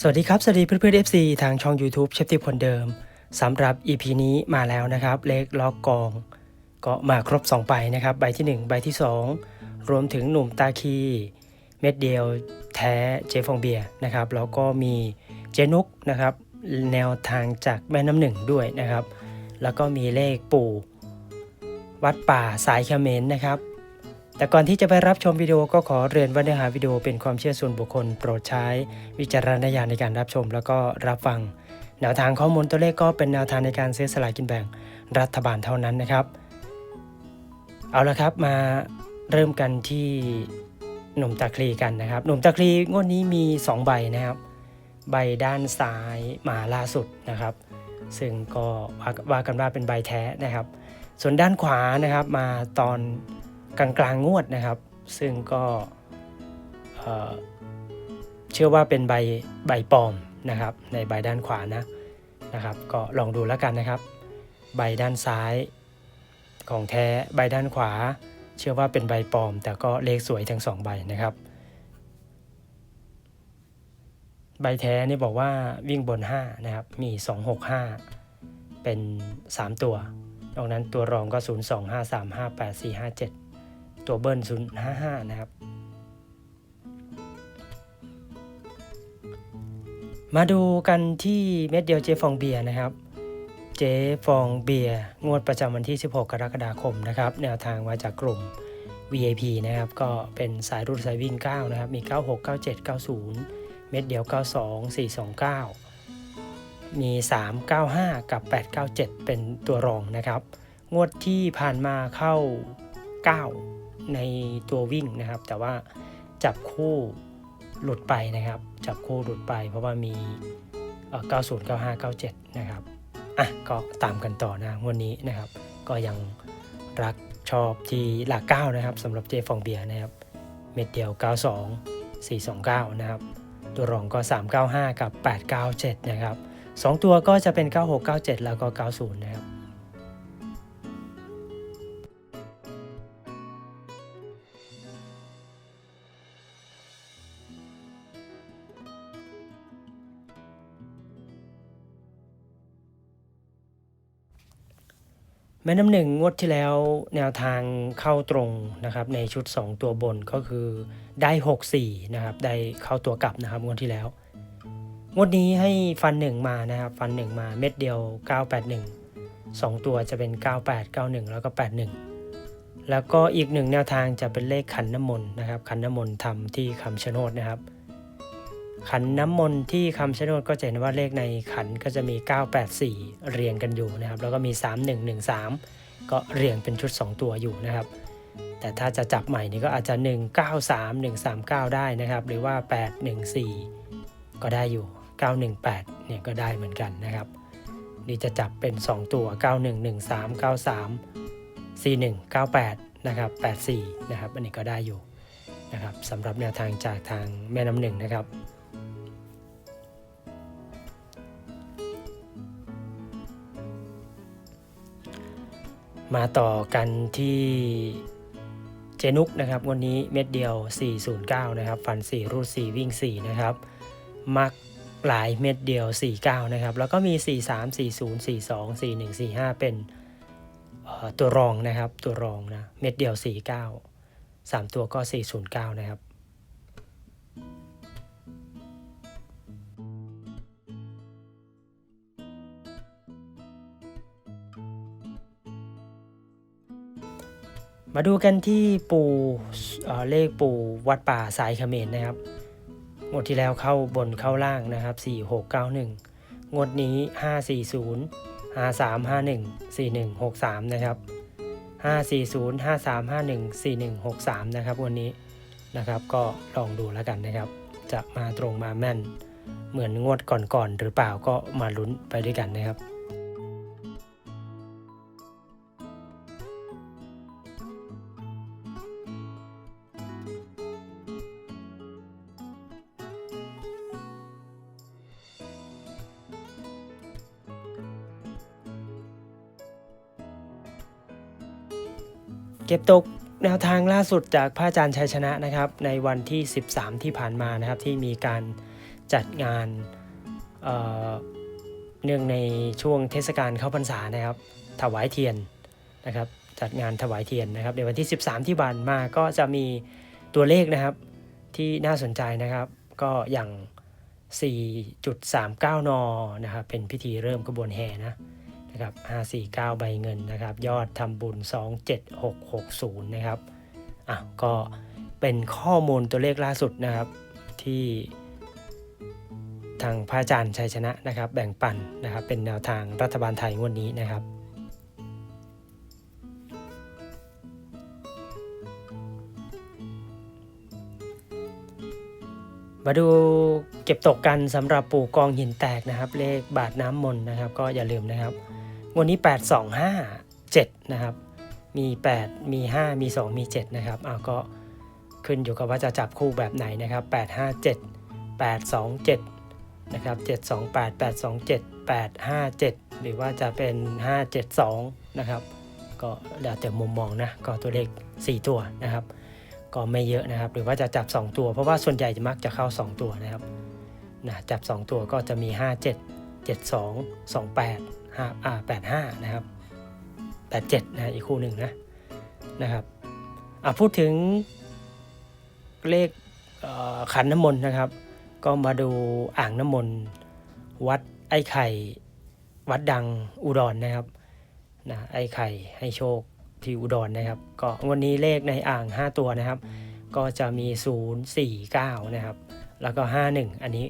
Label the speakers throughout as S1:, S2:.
S1: สวัสดีครับ สวัสดีเพื่อนๆ FC ทางช่อง YouTube เชฟติคนเดิมสำหรับ EP นี้มาแล้วนะครับ เลขล็อกกอง ก็มาครบ 2 ใบนะครับ ใบที่ 1 ใบที่ 2 รวมถึงหนุ่มตาคี เม็ดเดียวแท้เจฟองเบียนะครับ แล้วก็มีเจนุกนะครับ แนวทางจากแม่น้ำหนึ่งด้วยนะครับ แล้วก็มีเลขปู่ วัดป่าสายเขมรนะครับ แต่ก่อนที่จะไปรับชมวิดีโอก็ขอเรียนว่าเนื้อหาวิดีโอเป็นความเชื่อส่วนบุคคลโปรดใช้ วิจารณญาณในการรับชมแล้วก็รับฟัง แนวทางข้อมูลตัวเลขก็เป็นแนวทางในการซื้อสลากกินแบ่งรัฐบาลเท่านั้นนะครับ เอาละครับมาเริ่มกันที่หนุ่มตะคลีกันนะครับหนุ่มตะคลีงวดนี้มี 2 ใบนะครับ ใบด้านซ้ายมาล่าสุดนะครับ ซึ่งก็ว่าว่ากันว่าเป็นใบแท้นะครับ ส่วนด้านขวานะครับมาตอน กลางกลางงวดนะครับ ซึ่งก็เชื่อว่าเป็นใบใบปลอมนะครับ ในใบด้านขวานะนะครับ ก็ลองดูแล้วกันนะครับ ใบด้านซ้ายของแท้ใบด้านขวา เชื่อว่าเป็นใบปลอม แต่ก็เลขสวยทั้งสองใบนะครับ ใบแท้นี่บอกว่าวิ่งบน 5 นะครับ มี 265 เป็น 3 ตัวนอกนั้นตัวรองก็ 0 2 5 3 5 8 4 5 7 ตัวเบิ้ล0 5 5นะครับ มาดูกันที่เม็ดเดียวเจฟองเบียร์นะครับ เจฟองเบียร์งวดประจำวันที่ 16 กรกฎาคมนะครับ แนวทางมาจากกลุ่ม VIP นะครับ ก็เป็นสายรุ่นสายวิ่ง 9 นะครับ มี 96 97 90 เม็ดเดียว 92 429 มี 395 กับ 897 เป็นตัวรองนะครับ งวดที่ผ่านมาเข้า 9 ในตัววิ่งนะครับ แต่ว่าจับคู่หลุดไปนะครับ จับคู่หลุดไป เพราะว่ามี 90 95 97 นะครับอะก็ตามกันต่อนะวดนี้นะครับ ก็ยังรักชอบที่หลัก9นะครับสำหรับเจฟองเบียร์นะครับ เม็ดเดียว 92 429 นะครับ ตัวรองก็ 395 กับ 897 นะครับ 2 ตัวก็จะเป็น 96 97 แล้วก็ 90 นะครับ แม่น้ำหนึ่งงวดที่แล้วแนวทางเข้าตรงนะครับในชุด 2 ตัวบนก็คือได้ 6 4นะครับได้เข้าตัวกลับนะครับงวดที่แล้วงวดนี้ให้ฟันหนึ่งมานะครับ ฟันหนึ่งมาเม็ดเดียว 981 2 ตัวจะเป็น 98 91 แล้วก็ 81 แล้วก็อีกหนึ่งแนวทางจะเป็นเลขขันน้ำมนต์นะครับขันน้ำมนต์ทำที่คำชะโนดนะครับ ขันน้ำมนต์ที่คำชะโนดก็จะเห็นว่าเลขในขันก็จะมี 984 เรียงกันอยู่นะครับ แล้วก็มี 3113 ก็เรียงเป็นชุด 2 ตัวอยู่นะครับ แต่ถ้าจะจับใหม่นี่ก็อาจจะ 193 139 ได้นะครับ หรือว่า 814 ก็ได้อยู่ 918 เนี่ยก็ได้เหมือนกันนะครับ นี่จะจับเป็น 2 ตัว 9113 93 41 98 นะครับ 84 นะครับ อันนี้ก็ได้อยู่นะครับสำหรับแนวทางจากทางแม่น้ำหนึ่งนะครับ มาต่อกันที่เจนุกนะครับวันนี้เม็ดเดียว 409 นะครับ ฟัน 4 รูด 4 วิ่ง 4 นะครับ มักหลายเม็ดเดียว 49 นะครับ แล้วก็มี 43 40 42 41 45 เป็นตัวรองนะครับ ตัวรองนะ เม็ดเดียว 49 3 ตัวก็ 409 นะครับ มาดูกันที่ปูเเลขปูวัดป่าสายเขมรนะครับ งวดที่แล้วเข้าบนเข้าล่างนะครับ 4691 งวดนี้ 540 5351 4163 นะครับ 540 5351 4163 นะครับ วันนี้นะครับก็ลองดูแล้วกันนะครับ จะมาตรงมาแม่น เหมือนงวดก่อนๆหรือเปล่าก็มาลุ้นไปด้วยกันนะครับ เก็บตกแนวทางล่าสุดจากพระอาจารย์ชัยชนะนะครับ ในวันที่ 13 ที่ผ่านมานะครับ ที่มีการจัดงานเเนื่องในช่วงเทศกาลเข้าพรรษานะครับ ถวายเทียนนะครับ จัดงานถวายเทียนนะครับ ในวันที่ 13 ที่ผ่านมาก็จะมีตัวเลขนะครับที่น่าสนใจนะครับ ก็อย่าง 4.39 น นะครับ เป็นพิธีเริ่มกระบวนแห่นะ นะครับ549 ใบเงินนะครับ ยอดทำบุญ 27660 นะครับอะก็เป็นข้อมูลตัวเลขล่าสุดนะครับที่ทางพระอาจารย์ชัยชนะนะครับ แบ่งปันนะครับเป็นแนวทางรัฐบาลไทยงวดนี้นะครับมาดูเก็บตกกันสำหรับปู่กองหินแตกนะครับ เลขบาทน้ำมนต์นะครับ ก็อย่าลืมนะครับ วันนี้ 8 2 5 7 นะครับ มี 8 มี 5 มี 2 มี 7 นะครับอ้าวก็ขึ้นอยู่กับว่าจะจับคู่แบบไหนนะครับ 8 5 7 8 2 7 นะครับ 7 2 8 8 2 7 8 5 7 หรือว่าจะเป็น 5 7 2 นะครับ ก็แล้วแต่มุมมองนะ ก็ตัวเลข 4 ตัวนะครับ ก็ไม่เยอะนะครับ หรือว่าจะจับ 2 ตัว เพราะว่าส่วนใหญ่จะมักจะเข้า 2 ตัวนะครับนะจับ 2 ตัวก็จะมี 5 7 7 2 2 8 5อ่า8 5 นะครับ 8 7 นะอีกคู่หนึ่งนะนะครับอะพูดถึงเลขเขันน้ำมนต์นะครับ ก็มาดูอ่างน้ำมนต์วัดไอ้ไข่วัดดังอุดรนะครับนะไอ้ไข่ให้โชคที่อุดรนะครับ ก็วันนี้เลขในอ่าง 5 ตัวนะครับ ก็จะมี 0 4 9 นะครับ แล้วก็ 51 อันนี้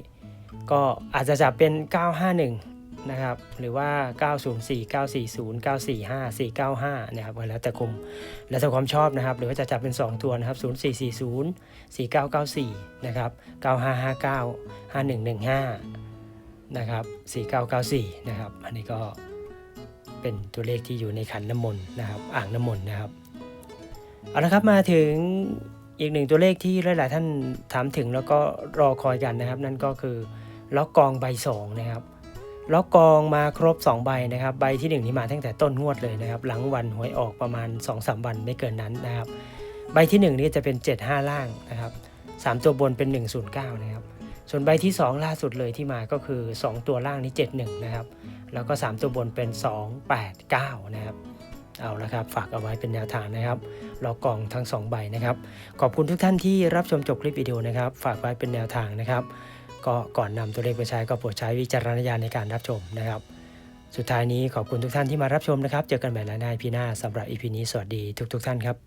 S1: ก็อาจจะจับเป็น 951 นะครับหรือว่า 904 940 945 495นะครับแล้วแต่คุมแล้วแต่ความชอบนะครับ หรือว่าจะจับเป็น 2 ตัวนะครับ 0440 4994นะครับ9559 5115นะครับ4994นะครับอันนี้ก็เป็นตัวเลขที่อยู่ในขันน้ำมนต์นะครับ อ่างน้ำมนต์นะครับเอาละครับมาถึงอีกหนึ่งตัวเลขที่หลาย ๆ ท่านถามถึงแล้วก็รอคอยกันนะครับ นั่นก็คือล็อกกองใบสองนะครับ ล็อกกองมาครบ 2 ใบนะครับ ใบที่1นี่มาตั้งแต่ต้นงวดเลยนะครับ หลังวันหวยออกประมาณ 2-3 วันไม่เกินนั้นนะครับ ใบที่ 1 นี่จะเป็น 75 ล่างนะครับ 3 ตัวบนเป็น 109 นะครับ ส่วนใบที่ 2 ล่าสุดเลยที่มาก็คือ 2 ตัวล่างนี่71 นะครับ แล้วก็ 3 ตัวบนเป็น 289 นะครับเอาละครับ ฝากเอาไว้เป็นแนวทางนะครับล็อกกองทั้ง 2 ใบนะครับ ขอบคุณทุกท่านที่รับชมจบคลิปวิดีโอนะครับ ฝากไว้เป็นแนวทางนะครับ ก็ก่อนนำตัวเลขไปใช้ก็โปรดใช้วิจารณญาณในการรับชมนะครับ สุดท้ายนี้ขอบคุณทุกท่านที่มารับชมนะครับ เจอกันใหม่ในพีหน้าสำหรับอีพีนี้สวัสดีทุก ๆ ท่านครับ